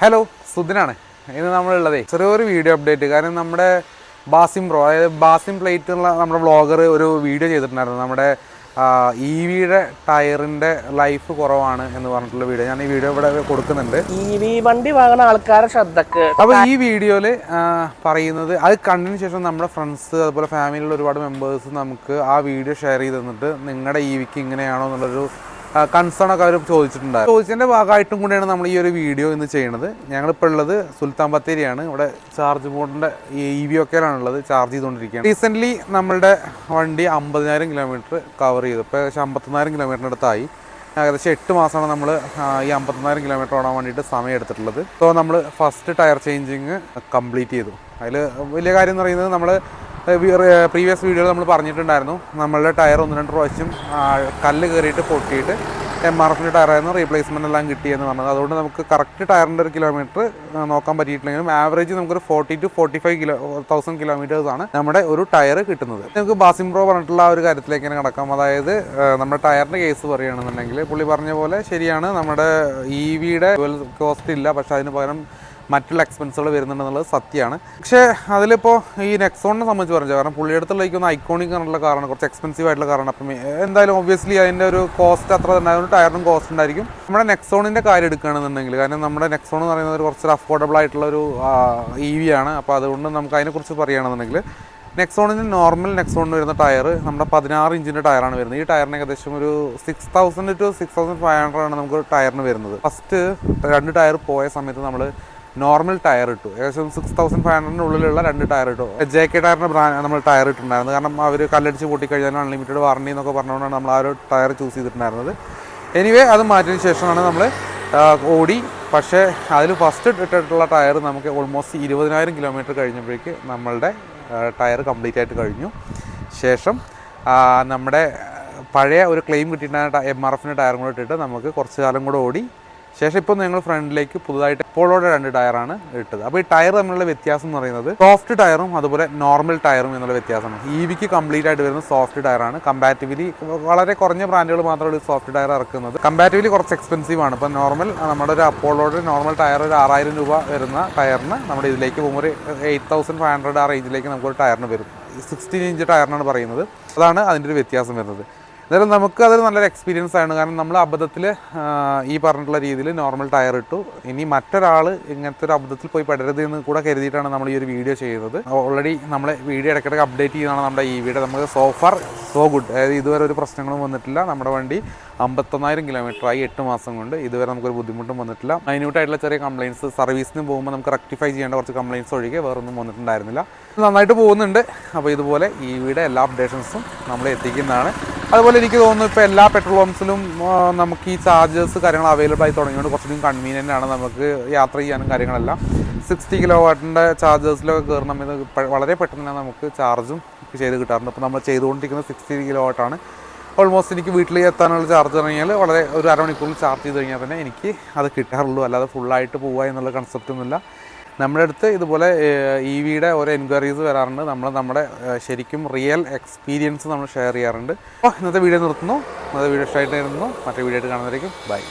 Hello സുദിനാണ്. ഇന്ന് നമ്മളുള്ളതേ ചെറിയൊരു video update കാരണം നമ്മുടെ ബാസിം പ്രോ അതായത് ബാസിം പ്ലേറ്റ് ഉള്ള നമ്മുടെ വ്ളോഗർ ഒരു വീഡിയോ ചെയ്തിട്ടുണ്ടായിരുന്നു. നമ്മുടെ ഇ വിയുടെ ടയറിന്റെ ലൈഫ് കുറവാണ് എന്ന് പറഞ്ഞിട്ടുള്ള വീഡിയോ ഞാൻ ഈ വീഡിയോ ഇവിടെ കൊടുക്കുന്നുണ്ട്. ഇ വി വണ്ടി വാങ്ങുന്ന ആൾക്കാരുടെ ശ്രദ്ധക്ക്. അപ്പോൾ ഈ വീഡിയോയിൽ പറയുന്നത് അത് കണ്ടതിന് ശേഷം നമ്മുടെ ഫ്രണ്ട്സ് അതുപോലെ ഫാമിലിയിലുള്ള ഒരുപാട് മെമ്പേഴ്സ് നമുക്ക് ആ വീഡിയോ ഷെയർ ചെയ്ത് തന്നിട്ട് നിങ്ങളുടെ ഇ വിക്ക് ഇങ്ങനെയാണോ എന്നുള്ളൊരു കൺസേൺ ഒക്കെ അവർ ചോദിച്ചിട്ടുണ്ടായിരുന്നു. ചോദിച്ചതിന്റെ ഭാഗമായിട്ടും കൂടിയാണ് നമ്മൾ ഈ ഒരു വീഡിയോ ഇന്ന് ചെയ്യുന്നത് ഞങ്ങളിപ്പോൾ ഉള്ളത് സുൽത്താൻ ബത്തേരിയാണ്. ഇവിടെ ചാർജ് ബോർഡിന്റെ ഇ വി ഒക്കെയാണുള്ളത് ചാർജ് ചെയ്തുകൊണ്ടിരിക്കുകയാണ്. റീസെന്റ്ലി നമ്മളുടെ വണ്ടി അമ്പതിനായിരം കിലോമീറ്റർ കവർ ചെയ്തു. ഇപ്പോൾ ഏകദേശം അമ്പത്തൊന്നായിരം കിലോമീറ്ററിന്റെ അടുത്തായി. ഏകദേശം എട്ട് മാസമാണ് നമ്മൾ ഈ അമ്പത്തൊന്നായിരം കിലോമീറ്റർ ഓടാൻ വേണ്ടിയിട്ട് സമയം എടുത്തിട്ടുള്ളത്. സോ നമ്മൾ ഫസ്റ്റ് ടയർ ചേഞ്ചിങ് കംപ്ലീറ്റ് ചെയ്തു. അതിൽ വലിയ കാര്യം എന്ന് പറയുന്നത് നമ്മൾ പ്രീവിയസ് വീഡിയോയിൽ നമ്മൾ പറഞ്ഞിട്ടുണ്ടായിരുന്നു. നമ്മളുടെ ടയർ ഒന്ന് രണ്ട് പ്രാവശ്യം കല്ല് കയറിയിട്ട് പൊട്ടിയിട്ട് എം ആർ എഫിന്റെ ടയറായിരുന്നു റീപ്ലേസ്മെന്റ് എല്ലാം കിട്ടിയെന്ന് പറഞ്ഞത്. അതുകൊണ്ട് നമുക്ക് കറക്റ്റ് ടയറിന്റെ ഒരു കിലോമീറ്റർ നോക്കാൻ പറ്റിയിട്ടില്ലെങ്കിലും ആവറേജ് നമുക്കൊരു forty two forty five kilo thousand കിലോമീറ്റേഴ്സാണ് നമ്മുടെ ഒരു ടയർ കിട്ടുന്നത്. നമുക്ക് ബാസിം പ്രോ പറഞ്ഞിട്ടുള്ള ആ ഒരു കാര്യത്തിലേക്ക് തന്നെ കിടക്കാം. അതായത് നമ്മുടെ ടയറിന്റെ കേസ് പറയുകയാണെന്നുണ്ടെങ്കിൽ പുള്ളി പറഞ്ഞ പോലെ ശരിയാണ്. നമ്മുടെ ഇ വിയുടെ കോസ്റ്റ് ഇല്ല. പക്ഷേ അതിന് പകരം മറ്റുള്ള എക്സ്പെൻസുകൾ വരുന്നുണ്ടെന്നുള്ളത് സത്യമാണ്. പക്ഷേ അതിലിപ്പോൾ ഈ നെക്സോണിനെ സംബന്ധിച്ച് പറഞ്ഞു കാരണം പുള്ളിയുടെ ഒന്ന് ഐക്കോണിക് ആയിട്ടുള്ള കാറാണ് കുറച്ച് എക്സ്പെൻസീവ് ആയിട്ടുള്ള കാറാണ്. അപ്പം എന്തായാലും ഒബ്വിയസ്ലി അതിന്റെ ഒരു കോസ്റ്റ് അത്ര അതുകൊണ്ട് ടയറിനും കോസ്റ്റ് ഉണ്ടായിരിക്കും. നമ്മുടെ നെക്സോണിന്റെ കാര്യം എടുക്കുകയാണെന്നുണ്ടെങ്കിൽ കാരണം നമ്മുടെ നെക്സോൺ എന്ന് പറയുന്നത് കുറച്ച് അഫോർഡബിൾ ആയിട്ടുള്ള ഒരു ഇ വി ആണ്. അപ്പോൾ അതുകൊണ്ട് നമുക്ക് അതിനെക്കുറിച്ച് പറയുകയാണെന്നുണ്ടെങ്കിൽ നെക്സോണിന് നോർമൽ നെക്സോണിന് വരുന്ന ടയർ നമ്മുടെ പതിനാറ് ഇഞ്ചിന്റെ ടയറാണ് വരുന്നത്. ഈ ടയറിന് ഏകദേശം ഒരു six thousand to six thousand five hundred ആണ് നമുക്ക് ടയറിന് വരുന്നത്. ഫസ്റ്റ് രണ്ട് ടയർ പോയ സമയത്ത് നമ്മൾ നോർമൽ ടയർ ഇട്ടു. ഏകദേശം സിക്സ് തൗസൻഡ് ഫൈവ് ഹൺഡ്രഡിന് ഉള്ളിലുള്ള രണ്ട് ടയർ ഇട്ടു. ജെ കെ ടയറിന്റെ ബ്രാൻഡ് നമ്മൾ ടയർ ഇട്ടിട്ടുണ്ടായിരുന്നത് കാരണം അവർ കല്ലടിച്ച് പൊട്ടിക്കഴിഞ്ഞാൽ അൺലിമിറ്റഡ് വാറണ്ടി എന്നൊക്കെ പറഞ്ഞുകൊണ്ടാണ് നമ്മൾ ആ ഒരു ടയർ ചൂസ് ചെയ്തിട്ടുണ്ടായിരുന്നത്. എനിവേ അത് മാറ്റിയതിന് ശേഷമാണ് നമ്മൾ ഓടി. പക്ഷേ അതിൽ ഫസ്റ്റ് ഇട്ടിട്ടുള്ള ടയർ നമുക്ക് ഓൾമോസ്റ്റ് ഇരുപതിനായിരം കിലോമീറ്റർ കഴിഞ്ഞപ്പോഴേക്ക് നമ്മളുടെ ടയർ കംപ്ലീറ്റ് ആയിട്ട് കഴിഞ്ഞു. ശേഷം നമ്മുടെ പഴയ ഒരു ക്ലെയിം കിട്ടിയിട്ടുണ്ടായ എം ആർ എഫിന്റെ ടയറും കൂടെ ഇട്ടിട്ട് നമുക്ക് കുറച്ച് കാലം കൂടെ ഓടി. ശേഷം ഇപ്പോൾ ഞങ്ങൾ ഫ്രണ്ടിലേക്ക് പുതുതായിട്ട് പോളോയുടെ രണ്ട് ടയറാണ് ഇട്ടത്. അപ്പോൾ ഈ ടയർ തമ്മിലുള്ള വ്യത്യാസം എന്ന് പറയുന്നത് സോഫ്റ്റ് ടയറും അതുപോലെ നോർമൽ ടയറും എന്നുള്ള വ്യത്യാസമാണ്. ഇ വിക്ക് കംപ്ലീറ്റ് ആയിട്ട് വരുന്ന സോഫ്റ്റ് ടയറാണ്. കമ്പാരിറ്റീവ്ലി വളരെ കുറഞ്ഞ ബ്രാൻഡുകൾ മാത്രമാണ് സോഫ്റ്റ് ടയർ ഇറക്കുന്നത്. കമ്പാരിറ്റീവ്ലി കുറച്ച് എക്സ്പെൻസീവ് ആണ്. ഇപ്പോൾ നോർമൽ നമ്മുടെ ഒരു അപ്പോളോയുടെ നോർമൽ ടയർ ഒരു ആറായിരം രൂപ വരുന്ന ടയറിന് നമ്മുടെ ഇതിലേക്ക് പോകുമ്പോൾ ഒരു എയ്റ്റ് തൗസൻഡ് ഫൈവ് ഹൺഡ്രഡ് ആ റേഞ്ചിലേക്ക് നമുക്കൊരു ടയറിന് വരും. സിക്സ്റ്റീൻ ഇഞ്ച് ടയറിനാണ് പറയുന്നത്. അതാണ് അതിന്റെ ഒരു വ്യത്യാസം വരുന്നത്. എന്തായാലും നമുക്ക് അതൊരു നല്ലൊരു എക്സ്പീരിയൻസ് ആണ്. കാരണം നമ്മൾ അബദ്ധത്തിൽ ഈ പറഞ്ഞിട്ടുള്ള രീതിയിൽ നോർമൽ ടയർ ഇട്ടു. ഇനി മറ്റൊരാൾ ഇങ്ങനത്തെ ഒരു അബദ്ധത്തിൽ പോയി പെടരുത് എന്ന് കൂടെ കരുതിയിട്ടാണ് നമ്മൾ ഈ ഒരു വീഡിയോ ചെയ്യുന്നത്. ഓൾറെഡി നമ്മൾ വീഡിയോ ഇടയ്ക്കിടയ്ക്ക് അപ്ഡേറ്റ് ചെയ്യുന്നതാണ് നമ്മുടെ ഈ വീഡിയോ നമുക്ക് സോ ഫാർ സോ ഗുഡ് അതായത് ഇതുവരെ ഒരു പ്രശ്നങ്ങളും വന്നിട്ടില്ല. നമ്മുടെ വണ്ടി അമ്പത്തൊന്നായിരം കിലോമീറ്റർ ആയി എട്ട് മാസം കൊണ്ട്. ഇതുവരെ നമുക്കൊരു ബുദ്ധിമുട്ടും വന്നിട്ടില്ല. മൈന്യൂട്ടായിട്ടുള്ള ചെറിയ കംപ്ലയിൻസ് സർവീസിന് പോകുമ്പോൾ നമുക്ക് റെക്ടിഫൈ ചെയ്യേണ്ട കുറച്ച് കംപ്ലയിൻസ് ഒഴികെ വേറൊന്നും വന്നിട്ടുണ്ടായിരുന്നില്ല. നന്നായിട്ട് പോകുന്നുണ്ട്. അപ്പോൾ ഇതുപോലെ ഈ വീഡിയോ എല്ലാ അപ്ഡേഷൻസും നമ്മൾ എത്തിക്കുന്നതാണ്. അതുപോലെ എനിക്ക് തോന്നുന്നു ഇപ്പോൾ എല്ലാ പെട്രോൾ പമ്പ്സിലും നമുക്ക് ഈ ചാർജേഴ്സ് കാര്യങ്ങൾ അവൈലബിൾ ആയി തുടങ്ങിയതുകൊണ്ട് കുറച്ചുകൂടി കൺവീനിയന്റ് ആണ് നമുക്ക് യാത്ര ചെയ്യാനും കാര്യങ്ങളെല്ലാം. സിക്സ്റ്റി കിലോ വാട്ടിന്റെ ചാർജേഴ്സിലൊക്കെ കയറുന്ന പെ- വളരെ പെട്ടെന്ന് തന്നെ നമുക്ക് ചാർജും ചെയ്ത് കിട്ടാറുണ്ട്. അപ്പോൾ നമ്മൾ ചെയ്തുകൊണ്ടിരിക്കുന്നത് സിക്സ്റ്റി കിലോ വാട്ടാണ് ഓൾമോസ്റ്റ് എനിക്ക് വീട്ടിൽ എത്താനുള്ള ചാർജ് തുടങ്ങിയാൽ വളരെ ഒരു അരമണിക്കൂറിൽ ചാർജ് ചെയ്ത് കഴിഞ്ഞാൽ തന്നെ എനിക്ക് അത് കിട്ടാറുള്ളൂ. അല്ലാതെ ഫുള്ളായിട്ട് പോവുക എന്നുള്ള കൺസെപ്റ്റ് ഒന്നുമില്ല. നമ്മുടെ അടുത്ത് ഇതുപോലെ ഇ വിയുടെ ഓരോ എൻക്വയറീസ് വരാറുണ്ട്. നമ്മൾ നമ്മുടെ ശരിക്കും റിയൽ എക്സ്പീരിയൻസ് നമ്മൾ ഷെയർ ചെയ്യാറുണ്ട്. അപ്പോൾ ഇന്നത്തെ വീഡിയോ നിർത്തുന്നു. ഇന്നത്തെ വീഡിയോ ഇഷ്ടമായിട്ട് നിർത്തുന്നു മറ്റേ വീഡിയോ ആയിട്ട് കാണുന്നതായിരിക്കും ബൈ.